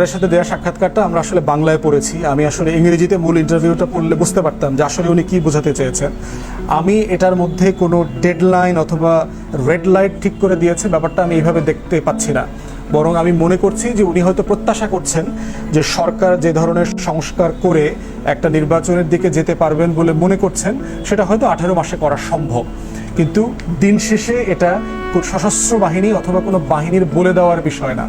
তার সাথে দেওয়া সাক্ষাৎকারটা আমরা আসলে বাংলায় পড়েছি। আমি আসলে ইংরেজিতে মূল ইন্টারভিউটা পড়লে বুঝতে পারতাম যে আসলে উনি কি বোঝাতে চেয়েছেন। আমি এটার মধ্যে কোনো ডেডলাইন অথবা রেড লাইট ঠিক করে দিয়েছে, ব্যাপারটা আমি এইভাবে দেখতে পাচ্ছি না। বরং আমি মনে করছি যে উনি হয়তো প্রত্যাশা করছেন যে সরকার যে ধরনের সংস্কার করে একটা নির্বাচনের দিকে যেতে পারবেন বলে মনে করছেন, সেটা হয়তো আঠেরো মাসে করা সম্ভব। কিন্তু দিন শেষে এটা সশস্ত্র বাহিনী অথবা কোনো বাহিনীর বলে দেওয়ার বিষয় না।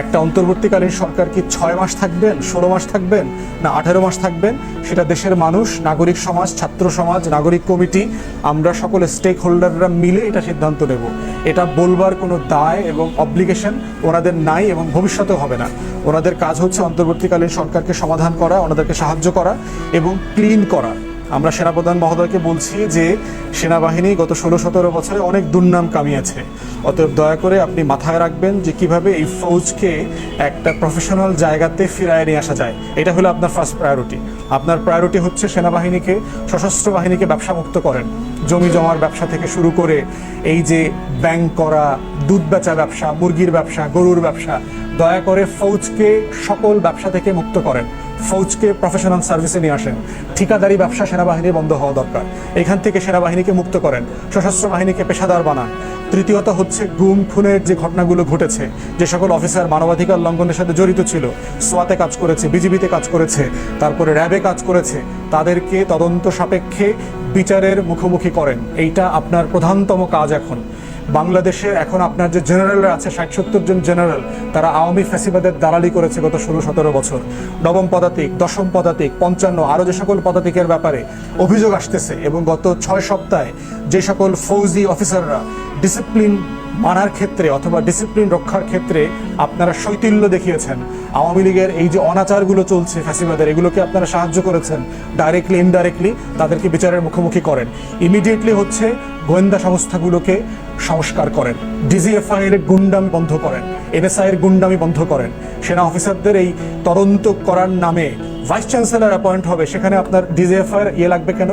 একটা অন্তর্বর্তীকালীন সরকার কি ছয় মাস থাকবেন, ষোলো মাস থাকবেন, না আঠেরো মাস থাকবেন? সেটা দেশের মানুষ, নাগরিক সমাজ, ছাত্র সমাজ, নাগরিক কমিটি, আমরা সকলে স্টেক হোল্ডাররা মিলে এটা সিদ্ধান্ত নেব। এটা বলবার কোনো দায় এবং অব্লিগেশন ওনাদের নাই এবং ভবিষ্যতেও হবে না। ওনাদের কাজ হচ্ছে অন্তর্বর্তীকালীন সরকারকে সমাধান করা, ওনাদেরকে সাহায্য করা এবং ক্লিন করা। আমরা সেনাপ্রধান মহোদয়কে বলছি যে সেনাবাহিনী গত ষোলো সতেরো বছরে অনেক দুর্নাম কামিয়েছে। অতএব দয়া করে আপনি মাথায় রাখবেন যে কীভাবে এই ফৌজকে একটা প্রফেশনাল জায়গাতে ফিরায় নিয়ে আসা যায়। এটা হলো আপনার ফার্স্ট প্রায়োরিটি আপনার প্রায়োরিটি হচ্ছে সেনাবাহিনীকে, সশস্ত্র বাহিনীকে ব্যবসা মুক্ত করেন। জমি জমার ব্যবসা থেকে শুরু করে এই যে ব্যাংক করা, দুধ বেচা ব্যবসা, মুরগির ব্যবসা, গরুর ব্যবসা, দয়া করে ফৌজকে সকল ব্যবসা থেকে মুক্ত করেন। ফৌজকে প্রফেশনাল সার্ভিসে নিয়ে আসেন। ঠিকাদারি, ব্যবসা সেনাবাহিনীর বন্ধ হওয়া দরকার। এখান থেকে সেনাবাহিনীকে মুক্ত করেন। সশস্ত্র বাহিনীকে পেশাদার বানান। তৃতীয়ত হচ্ছে গুম, খুনের যে ঘটনাগুলো ঘটেছে, যে সকল অফিসার মানবাধিকার লঙ্ঘনের সাথে জড়িত ছিল সোয়াতে কাজ করেছে বিজিবিতে কাজ করেছে, তারপরে র্যাবে কাজ করেছে, তাদেরকে তদন্ত সাপেক্ষে বিচারের মুখোমুখি করেন। এইটা আপনার প্রধানতম কাজ এখন। বাংলাদেশে এখন আপনার যে জেনারেলরা আছে ষাট সত্তর জন জেনারেল, তারা আওয়ামী ফ্যাসিবাদের দালালি করেছে গত ষোলো সতেরো বছর। নবম পদাতিক, দশম পদাতিক, পঞ্চান্ন আরও যে সকল পদাতিকের ব্যাপারে অভিযোগ আসতেছে এবং গত ছয় সপ্তাহে যে সকল ফৌজি অফিসাররা ডিসিপ্লিন মানার ক্ষেত্রে অথবা ডিসিপ্লিন রক্ষার ক্ষেত্রে আপনারা শৈতিল্য দেখিয়েছেন। আওয়ামী লীগের এই যে অনাচারগুলো চলছে ফ্যাসিবাদের, এগুলোকে আপনারা সাহায্য করেছেন ডাইরেক্টলি ইনডাইরেক্টলি তাদেরকে বিচারের মুখোমুখি করেন। ইমিডিয়েটলি হচ্ছে গোয়েন্দা সংস্থাগুলোকে সংস্কার করেন। ডিজিএফআই এর গুন্ডামি বন্ধ করেন। এনএসআই এর গুন্ডামি বন্ধ করেন। সেনা অফিসারদের এই তদন্ত করার নামে ভাইস চ্যান্সেলর অ্যাপয়েন্ট হবে। সেখানে আপনার ডিজিএফআই ইয়ে লাগবে কেন?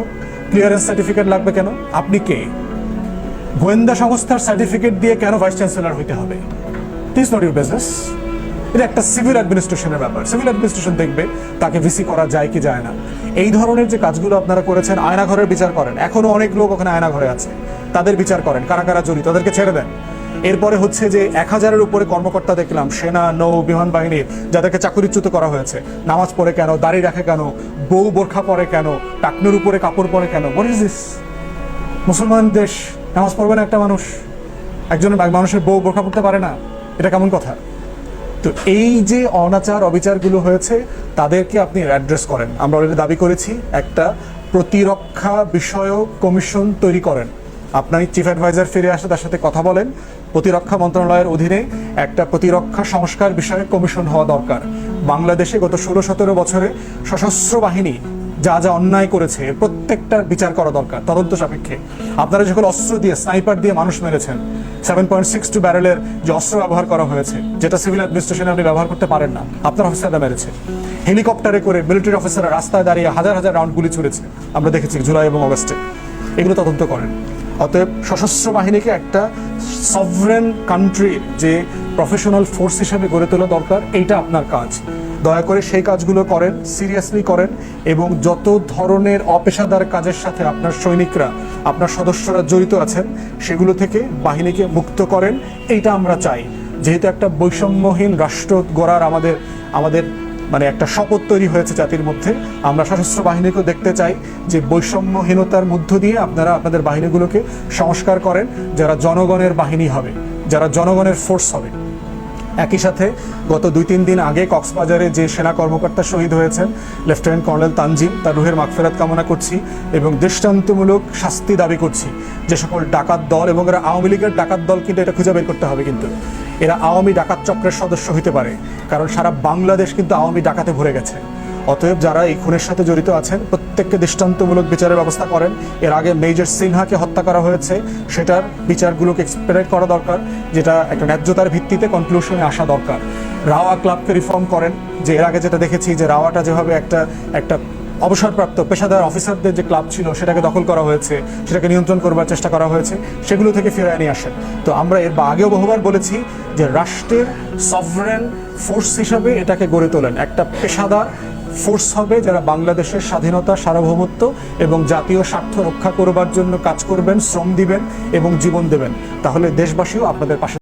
ক্লিয়ারেন্স সার্টিফিকেট লাগবে কেন? আপনি কে? গোয়েন্দা সংস্থার সার্টিফিকেট দিয়ে কেন ভাইস চ্যান্সেলর হইতে হবে? দিস নট ইউর বিজনেস এটা একটা সিভিল অ্যাডমিনিস্ট্রেশনের ব্যাপার। সিভিল অ্যাডমিনিস্ট্রেশন দেখবে, তাকে ভিসি করা যায় কি যায় না। এই ধরনের যে কাজগুলো আপনারা করেছেন, আয়নাঘরের বিচার করেন। এখনও অনেক লোক ওখানে আয়নাঘরে আছে। তাদের বিচার করেন, কারা কারা জড়িত, তাদেরকে ছেড়ে দেন। এরপরে হচ্ছে যে এক হাজারের উপরে কর্মকর্তা দেখলাম, সেনা, নৌ, বিমান বাহিনীর যাদেরকে চাকুরিচ্যুত করা হয়েছে, নামাজ পড়ে কেন, দাড়ি রাখে কেন, বউ বোরখা পরে কেন, টাকনুর উপরে কাপড় পরে কেন মুসলমান দেশ, নামাজ পড়বে না একটা মানুষ। একজন মানুষের বউ বোরখা পড়তে পারে না। এটা কেমন কথা? তো এই যে অনাচার, অবিচারগুলো হয়েছে, তাদেরকে আপনি অ্যাড্রেস করেন। আমরা অলরেডি দাবি করেছি, একটা প্রতিরক্ষা বিষয়ক কমিশন তৈরি করেন। আপনার চিফ অ্যাডভাইজার ফিরে আসে, তার সাথে কথা বলেন। প্রতিরক্ষা মন্ত্রণালয়ের অধীনে একটা প্রতিরক্ষা সংস্কার বিষয়ে কমিশন হওয়া দরকার। বাংলাদেশে গত ষোলো সতেরো বছরে সশস্ত্র বাহিনী যা যা অন্যায় করেছে প্রত্যেকটার বিচার করা দরকার, তদন্ত সাপেক্ষে। আপনারা যখন অস্ত্র দিয়ে, স্নাইপার দিয়ে মানুষ মেরেছেন সেভেন পয়েন্ট সিক্স টু ব্যারেলের যে অস্ত্র ব্যবহার করা হয়েছে, যেটা সিভিল অ্যাডমিনিস্ট্রেশনে আপনি ব্যবহার করতে পারেন না, আপনার অফিসাররা মেরেছে। হেলিকপ্টারে করে মিলিটারি অফিসাররা রাস্তায় দাঁড়িয়ে হাজার হাজার রাউন্ড গুলি ছুড়েছে। আমরা দেখেছি জুলাই এবং অগস্টে। এগুলো তদন্ত করেন। অতএব সশস্ত্র বাহিনীকে একটা সভরেন কান্ট্রির যে প্রফেশনাল ফোর্স হিসেবে গড়ে তোলা দরকার, এইটা আপনার কাজ। দয়া করে সেই কাজগুলো করেন সিরিয়াসলি করেন এবং যত ধরনের অপেশাদার কাজের সাথে আপনার সৈনিকরা, আপনার সদস্যরা জড়িত আছেন, সেগুলো থেকে বাহিনীকে মুক্ত করেন, এইটা আমরা চাই। যেহেতু একটা বৈষম্যহীন রাষ্ট্র গড়ার আমাদের আমাদের মানে একটা শপথ তৈরি হয়েছে জাতির মধ্যে, আমরা সশস্ত্র বাহিনীকেও দেখতে চাই যে বৈষম্যহীনতার মধ্য দিয়ে আপনারা আপনাদের বাহিনীগুলোকে সংস্কার করেন, যারা জনগণের বাহিনী হবে, যারা জনগণের ফোর্স হবে। একই সাথে গত দুই তিন দিন আগে কক্সবাজারে যে সেনা কর্মকর্তা শহীদ হয়েছেন, লেফটেন্যান্ট কর্নেল তানজিম, তার রুহের মাগফেরাত কামনা করছি এবং দৃষ্টান্তমূলক শাস্তি দাবি করছি যে সকল ডাকাত দল এবং এরা আওয়ামী লীগের ডাকাত দল কিন্তু এটা খুঁজে বের করতে হবে কিন্তু। এরা আওয়ামী ডাকাত চক্রের সদস্য হতে পারে, কারণ সারা বাংলাদেশ কিন্তু আওয়ামী ডাকাতে ভরে গেছে। অতএব যারা এই খুনের সাথে জড়িত আছেন, প্রত্যেককে দৃষ্টান্তমূলক বিচারের ব্যবস্থা করেন। এর আগে মেজর সিনহাকে হত্যা করা হয়েছে। সেটার বিচারগুলোকে এক্সপেক্ট করা দরকার, যেটা একটা ন্যায্যতার ভিত্তিতে কনক্লুশনে আসা দরকার। রাওয়া ক্লাবকে রিফর্ম করেন। যে এর আগে যেটা দেখেছি যে রাওয়াটা যেভাবে একটা একটা অবসরপ্রাপ্ত পেশাদার অফিসারদের যে ক্লাব ছিল, সেটাকে দখল করা হয়েছে, সেটাকে নিয়ন্ত্রণ করবার চেষ্টা করা হয়েছে, সেগুলো থেকে ফিরে নিয়ে আসেন। তো আমরা এর বা আগেও বহুবার বলেছি যে রাষ্ট্রের সভরেন ফোর্স হিসাবে এটাকে গড়ে তোলেন। একটা পেশাদার ফোর্স হবে যারা বাংলাদেশের স্বাধীনতা, সার্বভৌমত্ব এবং জাতীয় স্বার্থ রক্ষা করবার জন্য কাজ করবেন, শ্রম দিবেন এবং জীবন দেবেন। তাহলে দেশবাসীও আপনাদের পাশে